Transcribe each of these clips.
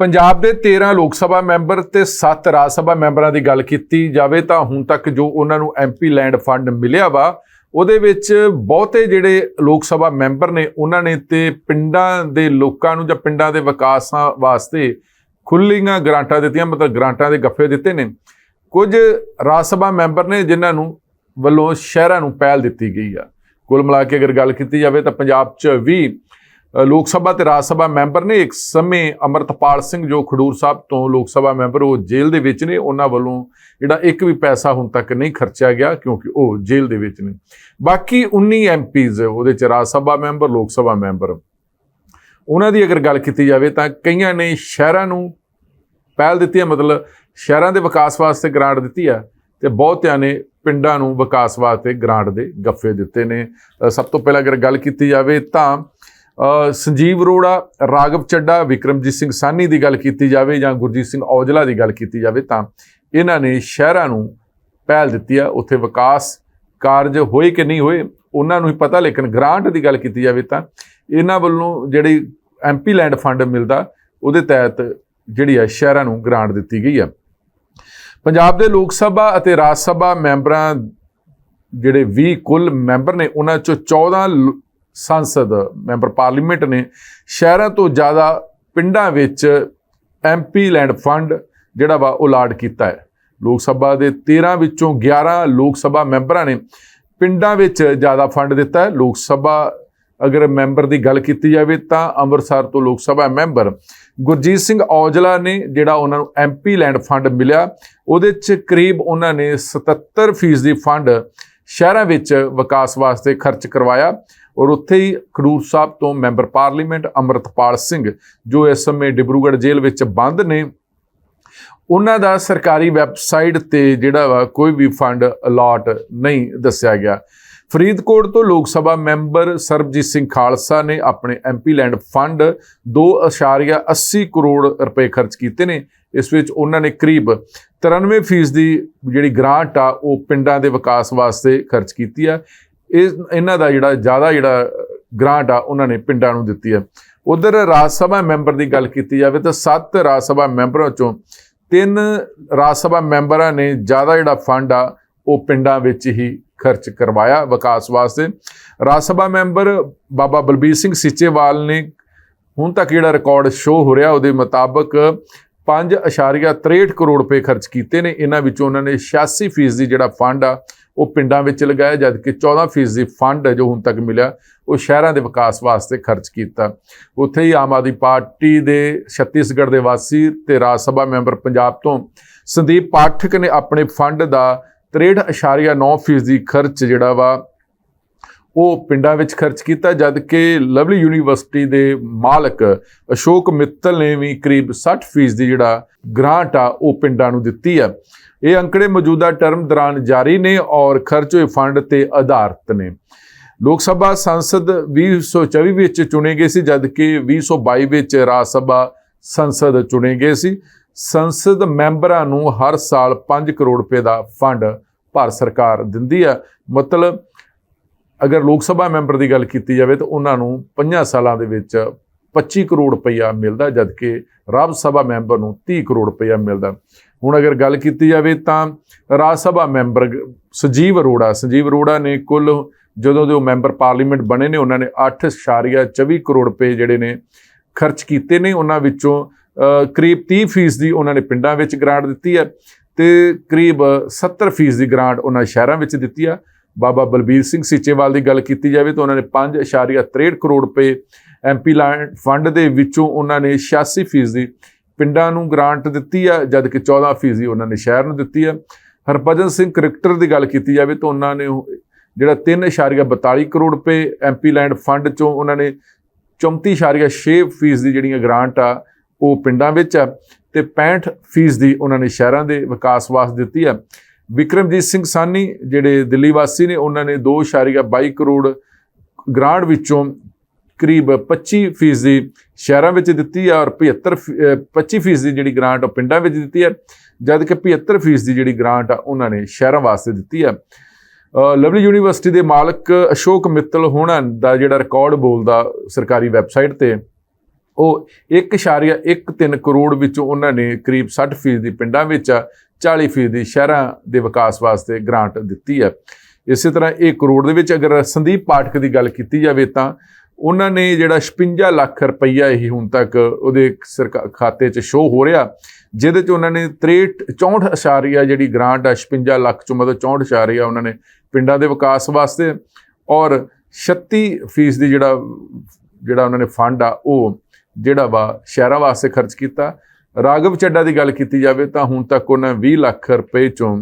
ਪੰਜਾਬ ਦੇ 13 ਲੋਕ ਸਭਾ ਮੈਂਬਰ ਤੇ 7 ਰਾਜ ਸਭਾ ਮੈਂਬਰਾਂ ਦੀ ਗੱਲ ਕੀਤੀ ਜਾਵੇ ਤਾਂ ਹੁਣ ਤੱਕ ਜੋ ਉਹਨਾਂ ਨੂੰ ਐਮਪੀ ਲੈਂਡ ਫੰਡ ਮਿਲਿਆ ਵਾ, ਉਹਦੇ ਵਿੱਚ ਬਹੁਤੇ ਜਿਹੜੇ ਲੋਕ ਸਭਾ ਮੈਂਬਰ ਨੇ, ਉਹਨਾਂ ਨੇ ਤੇ ਪਿੰਡਾਂ ਦੇ ਲੋਕਾਂ ਨੂੰ ਜਾਂ ਪਿੰਡਾਂ ਦੇ ਵਿਕਾਸਾਂ ਵਾਸਤੇ ਖੁੱਲੀਆਂ ਗ੍ਰਾਂਟਾਂ ਦਿੱਤੀਆਂ, ਮਤਲਬ ਗ੍ਰਾਂਟਾਂ ਦੇ ਗੱਫੇ ਦਿੱਤੇ ਨੇ। ਕੁਝ ਰਾਜ ਸਭਾ ਮੈਂਬਰ ਨੇ ਜਿਨ੍ਹਾਂ ਨੂੰ ਵੱਲੋਂ ਸ਼ਹਿਰਾਂ ਨੂੰ ਪਹਿਲ ਦਿੱਤੀ ਗਈ ਆ। ਕੁੱਲ ਮਿਲਾ ਕੇ ਅਗਰ ਗੱਲ ਕੀਤੀ ਜਾਵੇ ਤਾਂ ਪੰਜਾਬ 'ਚ ਵੀ ਲੋਕ ਸਭਾ ਤੇ ਰਾਜ ਸਭਾ ਮੈਂਬਰ ਨੇ ਇੱਕ ਸਮੇਂ ਅਮਰਤਪਾਲ ਸਿੰਘ ਜੋ ਖਡੂਰ ਸਾਹਿਬ ਤੋਂ ਲੋਕ ਸਭਾ ਮੈਂਬਰ, ਉਹ ਜੇਲ੍ਹ ਦੇ ਵਿੱਚ ਨੇ। ਉਹਨਾਂ ਵੱਲੋਂ ਜਿਹੜਾ ਇੱਕ ਵੀ ਪੈਸਾ ਹੁਣ ਤੱਕ ਨਹੀਂ ਖਰਚਿਆ ਗਿਆ ਕਿਉਂਕਿ ਉਹ ਜੇਲ੍ਹ ਦੇ ਵਿੱਚ ਨੇ। ਬਾਕੀ 19 ਐਮਪੀਜ਼ ਉਹਦੇ ਚ ਰਾਜ ਸਭਾ ਮੈਂਬਰ, ਲੋਕ ਸਭਾ ਮੈਂਬਰ। ਉਹਨਾਂ ਦੀ ਅਗਰ ਗੱਲ ਕੀਤੀ ਜਾਵੇ ਤਾਂ ਕਈਆਂ ਨੇ ਸ਼ਹਿਰਾਂ ਨੂੰ ਪਹਿਲ ਦਿੱਤੀ ਹੈ, ਮਤਲਬ ਸ਼ਹਿਰਾਂ ਦੇ ਵਿਕਾਸ ਵਾਸਤੇ ਗ੍ਰਾਂਟ ਦਿੱਤੀ ਆ ਤੇ ਬਹੁਤਿਆਂ ਨੇ ਪਿੰਡਾਂ ਨੂੰ ਵਿਕਾਸ ਵਾਸਤੇ ਗ੍ਰਾਂਟ ਦੇ ਗੱਫੇ ਦਿੱਤੇ ਨੇ। ਸਭ ਤੋਂ ਪਹਿਲਾਂ ਅਗਰ ਗੱਲ ਕੀਤੀ ਜਾਵੇ ਤਾਂ ਸੰਜੀਵ ਅਰੋੜਾ ਰਾਗਵ ਚੱਡਾ, ਵਿਕਰਮਜੀਤ ਸਿੰਘ ਸਾਨੀ ਦੀ ਗੱਲ ਕੀਤੀ ਜਾਵੇ ਜਾਂ ਗੁਰਜੀਤ ਸਿੰਘ ਔਜਲਾ ਦੀ ਗੱਲ ਕੀਤੀ ਜਾਵੇ ਤਾਂ ਇਹਨਾਂ ਨੇ ਸ਼ਹਿਰਾਂ ਨੂੰ ਪਹਿਲ ਦਿੱਤੀ ਆ। ਉੱਥੇ ਵਿਕਾਸ ਕਾਰਜ ਹੋਏ ਕਿ ਨਹੀਂ ਹੋਏ, ਉਹਨਾਂ ਨੂੰ ਹੀ ਪਤਾ, ਲੇਕਿਨ ਗ੍ਰਾਂਟ ਦੀ ਗੱਲ ਕੀਤੀ ਜਾਵੇ ਤਾਂ ਇਹਨਾਂ ਵੱਲੋਂ ਜਿਹੜੀ ਐਮਪੀ ਲੈਂਡ ਫੰਡ ਮਿਲਦਾ, ਉਹਦੇ ਤਹਿਤ ਜਿਹੜੀ ਆ ਸ਼ਹਿਰਾਂ ਨੂੰ ਗ੍ਰਾਂਟ ਦਿੱਤੀ ਗਈ ਆ। ਪੰਜਾਬ ਦੇ ਲੋਕ ਸਭਾ ਅਤੇ ਰਾਜ ਸਭਾ ਮੈਂਬਰਾਂ ਜਿਹੜੇ 20 ਕੁੱਲ ਮੈਂਬਰ ਨੇ, ਉਹਨਾਂ ਚੋਂ 14 ਲ- ਸੰਸਦ ਮੈਂਬਰ ਪਾਰਲੀਮੈਂਟ ਨੇ ਸ਼ਹਿਰਾਂ ਤੋਂ ਜ਼ਿਆਦਾ ਪਿੰਡਾਂ ਵਿੱਚ ਐਮਪੀ ਲੈਂਡ ਫੰਡ ਜਿਹੜਾ ਵਾ ਉਹ ਲਾਡ ਕੀਤਾ ਹੈ। ਲੋਕ ਸਭਾ ਦੇ 13 ਵਿੱਚੋਂ 11 ਲੋਕ ਸਭਾ ਮੈਂਬਰਾਂ ਨੇ ਪਿੰਡਾਂ ਵਿੱਚ ਜ਼ਿਆਦਾ ਫੰਡ ਦਿੱਤਾ ਹੈ। ਲੋਕ ਸਭਾ ਅਗਰ ਮੈਂਬਰ ਦੀ ਗੱਲ ਕੀਤੀ ਜਾਵੇ ਤਾਂ ਅੰਮ੍ਰਿਤਸਰ ਤੋਂ ਲੋਕ ਸਭਾ ਮੈਂਬਰ ਗੁਰਜੀਤ ਸਿੰਘ ਔਜਲਾ ਨੇ ਜਿਹੜਾ ਉਹਨਾਂ ਨੂੰ ਐਮਪੀ ਲੈਂਡ ਫੰਡ ਮਿਲਿਆ, ਉਹਦੇ ਚ ਕਰੀਬ ਉਹਨਾਂ ਨੇ 77% ਦੀ ਫੰਡ ਸ਼ਹਿਰਾਂ ਵਿੱਚ ਵਿਕਾਸ ਵਾਸਤੇ ਖਰਚ ਕਰਵਾਇਆ ਔਰ ਉੱਥੇ ਹੀ ਖਡੂਰ ਸਾਹਿਬ ਤੋਂ ਮੈਂਬਰ ਪਾਰਲੀਮੈਂਟ ਅੰਮ੍ਰਿਤਪਾਲ ਸਿੰਘ, ਜੋ ਇਸ ਸਮੇਂ ਡਿਬਰੂਗੜ੍ਹ ਜੇਲ੍ਹ ਵਿੱਚ ਬੰਦ ਨੇ, ਉਹਨਾਂ ਦਾ ਸਰਕਾਰੀ ਵੈਬਸਾਈਟ ਤੇ ਜਿਹੜਾ ਵਾ ਕੋਈ ਵੀ ਫੰਡ ਅਲਾਟ ਨਹੀਂ ਦੱਸਿਆ ਗਿਆ। ਫਰੀਦਕੋਟ ਤੋਂ ਲੋਕ ਸਭਾ ਮੈਂਬਰ ਸਰਬਜੀਤ ਸਿੰਘ ਖਾਲਸਾ ਨੇ ਆਪਣੇ ਐਮਪੀ ਲੈਂਡ ਫੰਡ 2.80 ਕਰੋੜ ਰੁਪਏ ਖਰਚ ਕੀਤੇ ਨੇ ਇਸ ਵਿੱਚ ਉਹਨਾਂ ਨੇ ਕਰੀਬ 93% ਦੀ ਜਿਹੜੀ ਗ੍ਰਾਂਟ ਆ, ਉਹ ਪਿੰਡਾਂ ਦੇ ਵਿਕਾਸ ਵਾਸਤੇ ਖਰਚ ਕੀਤੀ ਆ। ਇਹ ਇਹਨਾਂ ਦਾ ਜਿਹੜਾ, ਜ਼ਿਆਦਾ ਜਿਹੜਾ ਗ੍ਰਾਂਟ ਆ, ਉਹਨਾਂ ਨੇ ਪਿੰਡਾਂ ਨੂੰ ਦਿੱਤੀ ਆ। ਉਧਰ ਰਾਜ ਸਭਾ ਮੈਂਬਰ ਦੀ ਗੱਲ ਕੀਤੀ ਜਾਵੇ ਤਾਂ 7 ਰਾਜ ਸਭਾ ਮੈਂਬਰਾਂ ਚੋਂ ਤਿੰਨ ਰਾਜ ਸਭਾ ਮੈਂਬਰਾਂ ਨੇ ਜ਼ਿਆਦਾ ਜਿਹੜਾ ਫੰਡ ਆ, ਉਹ ਪਿੰਡਾਂ ਵਿੱਚ ਹੀ ਖਰਚ ਕਰਵਾਇਆ ਵਿਕਾਸ ਵਾਸਤੇ। ਰਾਜ ਸਭਾ ਮੈਂਬਰ ਬਾਬਾ ਬਲਬੀਰ ਸਿੰਘ ਸੀਚੇਵਾਲ ਨੇ ਹੁਣ ਤੱਕ ਜਿਹੜਾ ਰਿਕਾਰਡ ਸ਼ੋ ਹੋ ਰਿਹਾ, ਉਹਦੇ ਮੁਤਾਬਕ 5.63 ਕਰੋੜ ਰੁਪਏ ਖਰਚ ਕੀਤੇ ਨੇ। ਇਹਨਾਂ ਵਿੱਚੋਂ ਉਹਨਾਂ ਨੇ 86% ਦੀ ਜਿਹੜਾ ਫੰਡ ਆ, ਉਹ ਪਿੰਡਾਂ ਵਿੱਚ ਲਗਾਇਆ, ਜਦਕਿ 14% ਦੀ ਫੰਡ ਜੋ ਹੁਣ ਤੱਕ ਮਿਲਿਆ, ਉਹ ਸ਼ਹਿਰਾਂ ਦੇ ਵਿਕਾਸ ਵਾਸਤੇ ਖਰਚ ਕੀਤਾ। ਉੱਥੇ ਹੀ ਆਮ ਆਦਮੀ ਪਾਰਟੀ ਦੇ ਛੱਤੀਸਗੜ੍ਹ ਦੇ ਵਾਸੀ ਤੇ ਰਾਜ ਸਭਾ ਮੈਂਬਰ ਪੰਜਾਬ ਤੋਂ ਸੰਦੀਪ ਪਾਠਕ ਨੇ ਆਪਣੇ ਫੰਡ ਦਾ 63.9% ਦੀ ਖਰਚ ਜਿਹੜਾ ਵਾ ਉਹ ਪਿੰਡਾਂ ਵਿੱਚ ਖਰਚ ਕੀਤਾ ਜਦ ਕਿ ਲਵਲੀ ਯੂਨੀਵਰਸਿਟੀ ਦੇ ਮਾਲਕ ਅਸ਼ੋਕ ਮਿੱਤਲ ਨੇ ਵੀ ਕਰੀਬ 60% ਦੀ ਜਿਹੜਾ ਗ੍ਰਾਂਟ ਆ, ਉਹ ਪਿੰਡਾਂ ਨੂੰ ਦਿੱਤੀ ਆ। ਇਹ ਅੰਕੜੇ ਮੌਜੂਦਾ ਟਰਮ ਦੌਰਾਨ ਜਾਰੀ ਨੇ ਔਰ ਖਰਚ ਹੋਏ ਫੰਡ ਤੇ ਆਧਾਰਿਤ ਨੇ। ਲੋਕ ਸਭਾ ਸੰਸਦ 2024 ਵਿੱਚ ਚੁਣੇ ਗਏ ਸੀ ਜਦ ਕਿ 2022 ਵਿੱਚ ਰਾਜ ਸਭਾ ਸੰਸਦ ਚੁਣੇ ਗਏ ਸੀ। ਸੰਸਦ ਮੈਂਬਰਾਂ ਨੂੰ ਹਰ ਸਾਲ 5 ਕਰੋੜ ਰੁਪਏ ਦਾ ਫੰਡ ਭਾਰਤ ਸਰਕਾਰ ਦਿੰਦੀ ਆ। ਮਤਲਬ ਅਗਰ ਲੋਕ ਸਭਾ ਮੈਂਬਰ ਦੀ ਗੱਲ ਕੀਤੀ ਜਾਵੇ ਤਾਂ ਉਹਨਾਂ ਨੂੰ 5 ਸਾਲਾਂ ਦੇ ਵਿੱਚ 25 ਕਰੋੜ ਰੁਪਈਆ ਮਿਲਦਾ, ਜਦਕਿ ਰਾਜ ਸਭਾ ਮੈਂਬਰ ਨੂੰ 30 ਕਰੋੜ ਰੁਪਈਆ ਮਿਲਦਾ। ਹੁਣ ਅਗਰ ਗੱਲ ਕੀਤੀ ਜਾਵੇ ਤਾਂ ਰਾਜ ਸਭਾ ਮੈਂਬਰ ਸੰਜੀਵ ਅਰੋੜਾ ਸੰਜੀਵ ਅਰੋੜਾ ਨੇ ਕੁੱਲ ਜਦੋਂ ਦੇ ਉਹ ਮੈਂਬਰ ਪਾਰਲੀਮੈਂਟ ਬਣੇ ਨੇ, ਉਹਨਾਂ ਨੇ 8.24 ਕਰੋੜ ਰੁਪਏ ਜਿਹੜੇ ਨੇ ਖਰਚ ਕੀਤੇ ਨੇ। ਉਹਨਾਂ ਵਿੱਚੋਂ ਕਰੀਬ 30% ਦੀ ਉਹਨਾਂ ਨੇ ਪਿੰਡਾਂ ਵਿੱਚ ਗ੍ਰਾਂਟ ਦਿੱਤੀ ਹੈ ਤੇ ਕਰੀਬ 70% ਦੀ ਗ੍ਰਾਂਟ ਉਹਨਾਂ ਸ਼ਹਿਰਾਂ ਵਿੱਚ ਦਿੱਤੀ ਆ। ਬਾਬਾ ਬਲਬੀਰ ਸਿੰਘ ਸੀਚੇਵਾਲ ਦੀ ਗੱਲ ਕੀਤੀ ਜਾਵੇ ਤਾਂ ਉਹਨਾਂ ਨੇ 5.63 ਕਰੋੜ ਰੁਪਏ ਐਮਪੀ ਲੈਂਡ ਫੰਡ ਦੇ ਵਿੱਚੋਂ ਉਹਨਾਂ ਨੇ 86% ਦੀ ਪਿੰਡਾਂ ਨੂੰ ਗ੍ਰਾਂਟ ਦਿੱਤੀ ਆ, ਜਦਕਿ 14% ਦੀ ਉਹਨਾਂ ਨੇ ਸ਼ਹਿਰ ਨੂੰ ਦਿੱਤੀ ਆ। ਹਰਭਜਨ ਸਿੰਘ ਕ੍ਰਿਕਟਰ ਦੀ ਗੱਲ ਕੀਤੀ ਜਾਵੇ ਤਾਂ ਉਹਨਾਂ ਨੇ ਉਹ ਜਿਹੜਾ 3.42 ਕਰੋੜ ਰੁਪਏ ਐਮਪੀ ਲੈਂਡ ਫੰਡ ਚੋਂ ਉਹਨਾਂ ਨੇ 34.6% ਦੀ ਜਿਹੜੀਆਂ ਗ੍ਰਾਂਟ ਆ, ਉਹ ਪਿੰਡਾਂ ਵਿੱਚ ਆ ਤੇ 65% ਦੀ ਉਹਨਾਂ ਨੇ ਸ਼ਹਿਰਾਂ ਦੇ ਵਿਕਾਸ ਵਾਸਤੇ ਦਿੱਤੀ ਆ। ਵਿਕਰਮਜੀਤ ਸਿੰਘ ਸਾਨੀ ਜਿਹੜੇ ਦਿੱਲੀ ਵਾਸੀ ਨੇ, ਉਹਨਾਂ ਨੇ 2.22 ਕਰੋੜ ਗ੍ਰਾਂਟ ਵਿੱਚੋਂ ਕਰੀਬ 25% ਦੀ ਸ਼ਹਿਰਾਂ ਵਿੱਚ ਦਿੱਤੀ ਆ ਔਰ 75 ਫੀ- ਅਹ 25% ਦੀ ਜਿਹੜੀ ਗ੍ਰਾਂਟ ਉਹ ਪਿੰਡਾਂ ਵਿੱਚ ਦਿੱਤੀ ਹੈ ਜਦ ਕਿ 75% ਦੀ ਜਿਹੜੀ ਗ੍ਰਾਂਟ ਆ, ਉਹਨਾਂ ਨੇ ਸ਼ਹਿਰਾਂ ਵਾਸਤੇ ਦਿੱਤੀ ਆ। ਲਵਲੀ ਯੂਨੀਵਰਸਿਟੀ ਦੇ ਮਾਲਕ ਅਸ਼ੋਕ ਮਿੱਤਲ ਹੋਣਾ ਦਾ ਜਿਹੜਾ ਰਿਕਾਰਡ ਬੋਲਦਾ ਸਰਕਾਰੀ ਵੈਬਸਾਈਟ ਤੇ, ਉਹ 1.13 ਕਰੋੜ ਵਿੱਚੋਂ ਉਹਨਾਂ ਨੇ ਕਰੀਬ 60% ਦੀ ਪਿੰਡਾਂ ਵਿੱਚ 40% ਸ਼ਹਿਰਾਂ ਦੇ ਵਿਕਾਸ ਵਾਸਤੇ ਗ੍ਰਾਂਟ ਦਿੱਤੀ ਹੈ। ਇਸੇ ਤਰ੍ਹਾਂ ਇਹ ਕਰੋੜ ਦੇ ਵਿੱਚ ਅਗਰ ਸੰਦੀਪ ਪਾਠਕ ਦੀ ਗੱਲ ਕੀਤੀ ਜਾਵੇ ਤਾਂ ਉਹਨਾਂ ਨੇ ਜਿਹੜਾ 56 ਲੱਖ ਰੁਪਈਆ ਹੀ ਹੁਣ ਤੱਕ ਉਹਦੇ ਸਰਕਾ- ਖਾਤੇ 'ਚ ਸ਼ੋ ਹੋ ਰਿਹਾ, ਜਿਹਦੇ 'ਚ ਉਹਨਾਂ ਨੇ 63 64 ਅਸ਼ਾਰੀਆ ਜਿਹੜੀ ਗ੍ਰਾਂਟ ਆ 56 ਲੱਖ ਚੋਂ ਮਤਲਬ 64 ਅਸ਼ਾਰੀਆ ਉਹਨਾਂ ਨੇ ਪਿੰਡਾਂ ਦੇ ਵਿਕਾਸ ਵਾਸਤੇ ਔਰ 36 ਫੀਸ ਦੀ ਜਿਹੜਾ ਜਿਹੜਾ ਉਹਨਾਂ ਨੇ ਫੰਡ ਆ, ਉਹ ਜਿਹੜਾ ਵਾ ਸ਼ਹਿਰਾਂ ਵਾਸਤੇ ਖਰਚ ਕੀਤਾ। ਰਾਗਵ ਚੱਡਾ ਦੀ ਗੱਲ ਕੀਤੀ ਜਾਵੇ ਤਾਂ ਹੁਣ ਤੱਕ ਉਹਨਾਂ 20 ਲੱਖ ਰੁਪਏ ਚੋਂ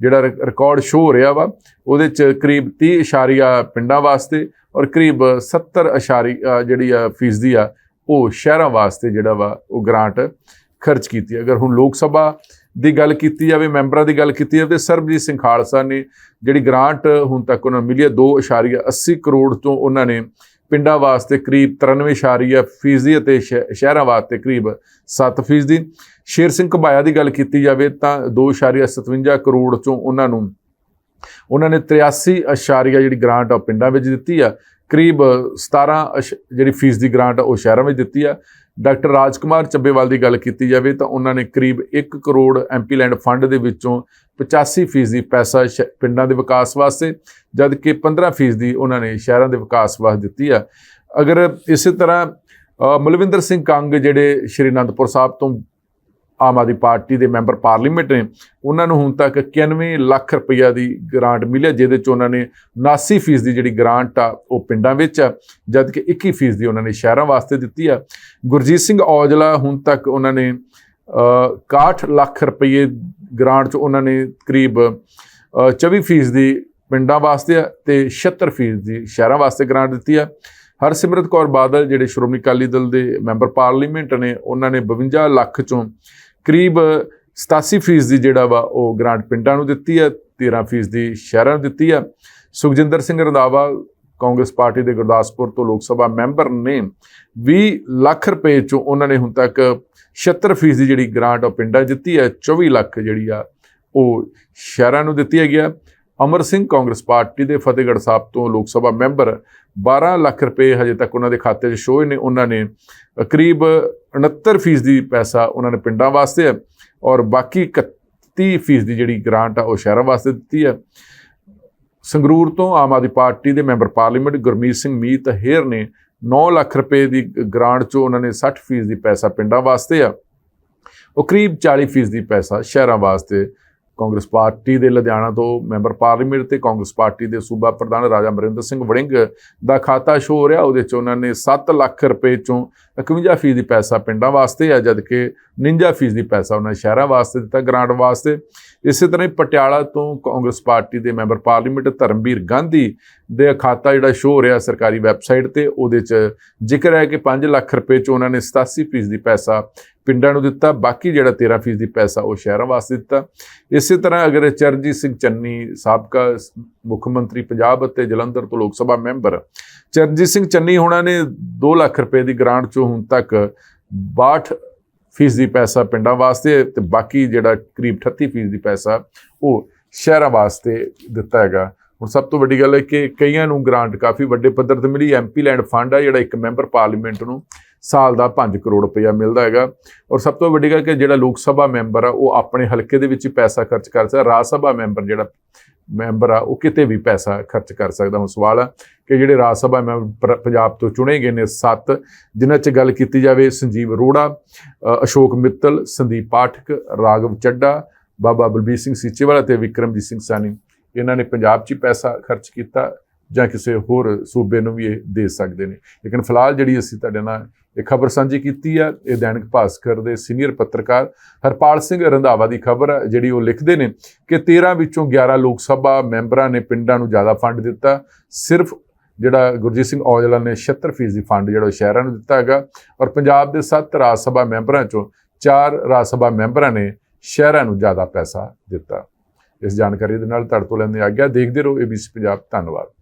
ਜਿਹੜਾ ਰਿ- ਰਿਕਾਰਡ ਸ਼ੋ ਹੋ ਰਿਹਾ ਵਾ ਉਹਦੇ ਚ ਕਰੀਬ 30 ਇਸ਼ਾਰੀਆ ਪਿੰਡਾਂ ਵਾਸਤੇ ਔਰ ਕਰੀਬ 70 ਇਸ਼ਾਰੀ ਅ, ਜਿਹੜੀ ਆ ਫੀਸਦੀ ਆ ਉਹ ਸ਼ਹਿਰਾਂ ਵਾਸਤੇ ਜਿਹੜਾ ਵਾ ਉਹ ਗ੍ਰਾਂਟ ਖਰਚ ਕੀਤੀ ਅਗਰ ਹੁਣ ਲੋਕ ਸਭਾ ਦੀ ਗੱਲ ਕੀਤੀ ਜਾਵੇ ਮੈਂਬਰਾਂ ਦੀ ਗੱਲ ਕੀਤੀ ਜਾਵੇ ਤੇ ਸਰਬਜੀਤ ਸਿੰਘ ਖਾਲਸਾ ਨੇ ਜਿਹੜੀ ਗ੍ਰਾਂਟ ਹੁਣ ਤੱਕ ਉਹਨਾਂ ਨੂੰ ਮਿਲੀ ਹੈ 2.80 ਕਰੋੜ ਤੋਂ ਉਹਨਾਂ ਨੇ ਪਿੰਡਾਂ ਵਾਸਤੇ ਕਰੀਬ 93 ਫੀਸਦੀ ਅਤੇ ਸ਼ਹਿ- ਸ਼ਹਿਰਾਂ ਵਾਸਤੇ ਕਰੀਬ 7 ਫੀਸਦੀ। ਸ਼ੇਰ ਸਿੰਘ ਘਬਾਇਆ ਦੀ ਗੱਲ ਕੀਤੀ ਜਾਵੇ ਤਾਂ 2.57 ਕਰੋੜ ਚੋਂ ਉਹਨਾਂ ਨੂੰ, ਉਹਨਾਂ ਨੇ 83 ਅਸ਼ਾਰੀਆ ਜਿਹੜੀ ਗ੍ਰਾਂਟ ਆ ਉਹ ਪਿੰਡਾਂ ਵਿੱਚ ਦਿੱਤੀ ਆ। ਕਰੀਬ 17 ਅਸ਼- ਜਿਹੜੀ ਫੀਸ ਦੀ ਗ੍ਰਾਂਟ ਆ ਉਹ ਸ਼ਹਿਰਾਂ ਵਿੱਚ ਦਿੱਤੀ ਆ। ਡਾਕਟਰ ਰਾਜਕੁਮਾਰ ਚੱਬੇਵਾਲ ਦੀ ਗੱਲ ਕੀਤੀ ਜਾਵੇ ਤਾਂ ਉਹਨਾਂ ਨੇ ਕਰੀਬ 1 ਕਰੋੜ ਐਮਪੀ ਲੈਂਡ ਫੰਡ ਦੇ ਵਿੱਚੋਂ 85 ਫੀਸਦੀ ਪੈਸਾ ਸ਼- ਪਿੰਡਾਂ ਦੇ ਵਿਕਾਸ ਵਾਸਤੇ, ਜਦਕਿ 15 ਫੀਸਦੀ ਉਹਨਾਂ ਨੇ ਸ਼ਹਿਰਾਂ ਦੇ ਵਿਕਾਸ ਵਾਸਤੇ ਦਿੱਤੀ ਆ। ਅਗਰ ਇਸੇ ਤਰ੍ਹਾਂ ਮਲਵਿੰਦਰ ਸਿੰਘ ਕੰਗ ਜਿਹੜੇ ਸ਼੍ਰੀ ਅਨੰਦਪੁਰ ਸਾਹਿਬ ਤੋਂ ਆਮ ਆਦਮੀ ਪਾਰਟੀ ਦੇ ਮੈਂਬਰ ਪਾਰਲੀਮੈਂਟ ਨੇ ਉਹਨਾਂ ਨੂੰ ਹੁਣ ਤੱਕ 91 ਲੱਖ ਰੁਪਈਆ ਦੀ ਗ੍ਰਾਂਟ ਮਿਲਿਆ ਜਿਹਦੇ ਚ ਉਹਨਾਂ ਨੇ 79 ਫੀਸ ਦੀ ਜਿਹੜੀ ਗ੍ਰਾਂਟ ਆ ਉਹ ਪਿੰਡਾਂ ਵਿੱਚ ਆ ਜਦ ਕਿ 21 ਫੀਸ ਦੀ ਉਹਨਾਂ ਨੇ ਸ਼ਹਿਰਾਂ ਵਾਸਤੇ ਦਿੱਤੀ ਆ। ਗੁਰਜੀਤ ਸਿੰਘ ਔਜਲਾ ਹੁਣ ਤੱਕ ਉਹਨਾਂ ਨੇ ਅ, 61 ਲੱਖ ਰੁਪਏ ਗ੍ਰਾਂਟ ਚ ਉਹਨਾਂ ਨੇ ਕਰੀਬ ਅ, 24 ਫੀਸ ਦੀ ਪਿੰਡਾਂ ਵਾਸਤੇ ਆ ਤੇ 76 ਫੀਸ ਦੀ ਸ਼ਹਿਰਾਂ ਵਾਸਤੇ ਗ੍ਰਾਂਟ ਦਿੱਤੀ ਆ। ਹਰਸਿਮਰਤ ਕੌਰ ਬਾਦਲ ਜਿਹੜੇ ਸ਼੍ਰੋਮਣੀ ਅਕਾਲੀ ਦਲ ਦੇ ਮੈਂਬਰ ਪਾਰਲੀਮੈਂਟ ਨੇ ਉਹਨਾਂ ਨੇ 52 ਲੱਖ ਚੋਂ ਕਰੀਬ 87 ਫੀਸ ਦੀ ਜਿਹੜਾ ਵਾ ਉਹ ਗ੍ਰਾਂਟ ਪਿੰਡਾਂ ਨੂੰ ਦਿੱਤੀ ਹੈ 13 ਫੀਸ ਦੀ ਸ਼ਹਿਰਾਂ ਨੂੰ ਦਿੱਤੀ ਹੈ। ਸੁਖਜਿੰਦਰ ਸਿੰਘ ਰੰਧਾਵਾ ਕਾਂਗਰਸ ਪਾਰਟੀ ਦੇ ਗੁਰਦਾਸਪੁਰ ਤੋਂ ਲੋਕ ਸਭਾ ਮੈਂਬਰ ਨੇ 20 ਲੱਖ ਰੁਪਏ ਚੋਂ ਉਹਨਾਂ ਨੇ ਹੁਣ ਤੱਕ 76 ਫੀਸ ਦੀ ਜਿਹੜੀ ਗ੍ਰਾਂਟ ਉਹ ਪਿੰਡਾਂ 'ਚ ਦਿੱਤੀ ਹੈ 24 ਲੱਖ ਜਿਹੜੀ ਆ ਉਹ ਸ਼ਹਿਰਾਂ ਨੂੰ ਦਿੱਤੀ ਹੈਗੀ ਆ। ਅਮਰ ਸਿੰਘ ਕਾਂਗਰਸ ਪਾਰਟੀ ਦੇ ਫਤਿਹਗੜ੍ਹ ਸਾਹਿਬ ਤੋਂ ਲੋਕ ਸਭਾ ਮੈਂਬਰ 12 ਲੱਖ ਰੁਪਏ ਹਜੇ ਤੱਕ ਉਹਨਾਂ ਦੇ ਖਾਤੇ 'ਚ ਸ਼ੋਏ ਨੇ, ਉਹਨਾਂ ਨੇ ਕਰੀਬ 69 ਫੀਸ ਦੀ ਪੈਸਾ ਉਹਨਾਂ ਨੇ ਪਿੰਡਾਂ ਵਾਸਤੇ ਹੈ ਔਰ ਬਾਕੀ 31 ਫੀਸ ਦੀ ਜਿਹੜੀ ਗ੍ਰਾਂਟ ਆ ਉਹ ਸ਼ਹਿਰਾਂ ਵਾਸਤੇ ਦਿੱਤੀ ਹੈ। ਸੰਗਰੂਰ ਤੋਂ ਆਮ ਆਦਮੀ ਪਾਰਟੀ ਦੇ ਮੈਂਬਰ ਪਾਰਲੀਮੈਂਟ ਗੁਰਮੀਤ ਸਿੰਘ ਮੀਤ ਹੇਰ ਨੇ 9 ਲੱਖ ਰੁਪਏ ਦੀ ਗ੍ਰਾਂਟ ਚੋਂ ਉਹਨਾਂ ਨੇ 60 ਫੀਸ ਦੀ ਪੈਸਾ ਪਿੰਡਾਂ ਵਾਸਤੇ ਆ। ਉਹ ਕਰੀਬ 40 ਫੀਸ ਦੀ ਪੈਸਾ ਸ਼ਹਿਰਾਂ ਵਾਸਤੇ ਕਾਂਗਰਸ ਪਾਰਟੀ ਦੇ ਲੁਧਿਆਣਾ ਤੋਂ ਮੈਂਬਰ ਪਾਰਲੀਮੈਂਟ ਤੇ ਕਾਂਗਰਸ ਪਾਰਟੀ ਦੇ ਸੂਬਾ ਪ੍ਰਧਾਨ ਰਾਜਾ ਅਮਰਿੰਦਰ ਸਿੰਘ ਵੜਿੰਗ ਦਾ ਖਾਤਾ ਸ਼ੋ ਹੋ ਰਿਹਾ, ਉਹਦੇ ਚ ਉਹਨਾਂ ਨੇ 7 ਲੱਖ ਰੁਪਏ ਚੋਂ 51 ਫੀਸ ਦੀ ਪੈਸਾ ਪਿੰਡਾਂ ਵਾਸਤੇ ਆ ਜਦ ਕਿ 49 ਫੀਸ ਦੀ ਪੈਸਾ ਉਹਨਾਂ ਸ਼ਹਿਰਾਂ ਵਾਸਤੇ ਦਿੱਤਾ, ਗ੍ਰਾਂਟ ਵਾਸਤੇ। ਇਸੇ ਤਰ੍ਹਾਂ ਹੀ ਪਟਿਆਲਾ ਤੋਂ ਕਾਂਗਰਸ ਪਾਰਟੀ ਦੇ ਮੈਂਬਰ ਪਾਰਲੀਮੈਂਟ ਧਰਮਵੀਰ ਗਾਂਧੀ ਦੇ ਖਾਤਾ ਜਿਹੜਾ ਸ਼ੋ ਹੋ ਰਿਹਾ ਸਰਕਾਰੀ ਵੈਬਸਾਈਟ ਤੇ, ਉਹਦੇ ਚ ਜ਼ਿਕਰ ਹੈ ਕਿ 5 ਲੱਖ ਰੁਪਏ ਚ ਉਹਨਾਂ ਨੇ 87 ਫੀਸ ਦੀ ਪੈਸਾ ਪਿੰਡਾਂ ਨੂੰ ਦਿੱਤਾ, ਬਾਕੀ ਜਿਹੜਾ 13 ਫੀਸ ਪੈਸਾ ਉਹ ਸ਼ਹਿਰਾਂ ਵਾਸਤੇ ਦਿੱਤਾ। ਇਸੇ ਤਰ੍ਹਾਂ ਅਗਰ ਚਰਨਜੀਤ ਸਿੰਘ ਚੰਨੀ ਸਾਬਕਾ ਮੁੱਖ ਮੰਤਰੀ ਪੰਜਾਬ ਅਤੇ ਜਲੰਧਰ ਤੋਂ ਲੋਕ ਸਭਾ ਮੈਂਬਰ, ਚਰਨਜੀਤ ਸਿੰਘ ਚੰਨੀ ਹੋਣਾ ਨੇ 2 ਲੱਖ ਰੁਪਏ ਦੀ ਗ੍ਰਾਂਟ ਚੋਂ ਹੁਣ ਤੱਕ 62 ਫੀਸਦੀ ਪੈਸਾ ਪਿੰਡਾਂ ਵਾਸਤੇ ਤੇ ਬਾਕੀ ਜਿਹੜਾ ਕਰੀਬ 38 ਫੀਸ ਪੈਸਾ ਉਹ ਸ਼ਹਿਰਾਂ ਵਾਸਤੇ ਦਿੱਤਾ ਹੈਗਾ। ਹੁਣ ਸਭ ਤੋਂ ਵੱਡੀ ਗੱਲ ਹੈ ਕਿ ਕਈਆਂ ਨੂੰ ਗ੍ਰਾਂਟ ਕਾਫੀ ਵੱਡੇ ਪੱਧਰ ਤੇ ਮਿਲੀ। ਐਮਪੀ ਲੈਂਡ ਫੰਡ ਆ ਜਿਹੜਾ ਇੱਕ ਮੈਂਬਰ ਪਾਰਲੀਮੈਂਟ ਨੂੰ ਸਾਲ ਦਾ 5 ਕਰੋੜ ਰੁਪਇਆ ਮਿਲਦਾ ਹੈਗਾ। ਔਰ ਸਭ ਤੋਂ ਵੱਡੀ ਗੱਲ ਕਿ ਜਿਹੜਾ ਲੋਕ ਸਭਾ ਮੈਂਬਰ ਆ, ਉਹ ਆਪਣੇ ਹਲਕੇ ਦੇ ਵਿੱਚ ਹੀ ਪੈਸਾ ਖਰਚ ਕਰ ਸਕਦਾ। ਰਾਜ ਸਭਾ ਮੈਂਬਰ ਜਿਹੜਾ ਮੈਂਬਰ ਆ, ਉਹ ਕਿਤੇ ਵੀ ਪੈਸਾ ਖਰਚ ਕਰ ਸਕਦਾ। ਹੁਣ ਸਵਾਲ ਆ ਕਿ ਜਿਹੜੇ ਰਾਜ ਸਭਾ ਮੈਂਬਰ ਪੰਜਾਬ ਤੋਂ ਚੁਣੇ ਗਏ ਨੇ 7 ਜਿਨ੍ਹਾਂ 'ਚ ਗੱਲ ਕੀਤੀ ਜਾਵੇ ਸੰਜੀਵ ਅਰੋੜਾ ਅਸ਼ੋਕ ਮਿੱਤਲ, ਸੰਦੀਪ ਪਾਠਕ ਰਾਗਵ ਚੱਡਾ ਬਾਬਾ ਬਲਬੀਰ ਸਿੰਘ ਸੀਚੇਵਾਲਾ ਤੇ ਵਿਕਰਮਜੀਤ ਸਿੰਘ ਸਾਨੀ ਇਹਨਾਂ ਨੇ ਪੰਜਾਬ 'ਚ ਹੀ ਪੈਸਾ ਖਰਚ ਕੀਤਾ ਜਾਂ ਕਿਸੇ ਹੋਰ ਸੂਬੇ ਨੂੰ ਵੀ ਇਹ ਦੇ ਸਕਦੇ ਨੇ। ਲੇਕਿਨ ਫਿਲਹਾਲ ਜਿਹੜੀ ਅਸੀਂ ਤੁਹਾਡੇ ਨਾਲ ਇਹ ਖਬਰ ਸਾਂਝੀ ਕੀਤੀ ਹੈ। ਇਹ ਦੈਨਿਕ ਭਾਸਕਰ ਦੇ ਸੀਨੀਅਰ ਪੱਤਰਕਾਰ ਹਰਪਾਲ ਸਿੰਘ ਰੰਧਾਵਾ ਦੀ ਖਬਰ ਆ ਜਿਹੜੀ ਉਹ ਲਿਖਦੇ ਨੇ ਕਿ 13 ਵਿੱਚੋਂ 11 ਲੋਕ ਸਭਾ ਮੈਂਬਰਾਂ ਨੇ ਪਿੰਡਾਂ ਨੂੰ ਜ਼ਿਆਦਾ ਫੰਡ ਦਿੱਤਾ। ਸਿਰਫ ਜਿਹੜਾ ਗੁਰਜੀਤ ਸਿੰਘ ਔਜਲਾ ਨੇ 76% ਦੀ ਫੰਡ ਜਿਹੜਾ ਉਹ ਸ਼ਹਿਰਾਂ ਨੂੰ ਦਿੱਤਾ ਹੈਗਾ ਔਰ ਪੰਜਾਬ ਦੇ 7 ਰਾਜ ਸਭਾ ਮੈਂਬਰਾਂ ਚੋਂ 4 ਰਾਜ ਸਭਾ ਮੈਂਬਰਾਂ ਨੇ ਸ਼ਹਿਰਾਂ ਨੂੰ ਜ਼ਿਆਦਾ ਪੈਸਾ ਦਿੱਤਾ। ਇਸ ਜਾਣਕਾਰੀ ਦੇ ਨਾਲ ਤੁਹਾਡੇ ਤੋਂ ਲੈਂਦੇ ਆ ਗਿਆ ਦੇਖਦੇ ਰਹੋ ABC ਪੰਜਾਬ। ਧੰਨਵਾਦ।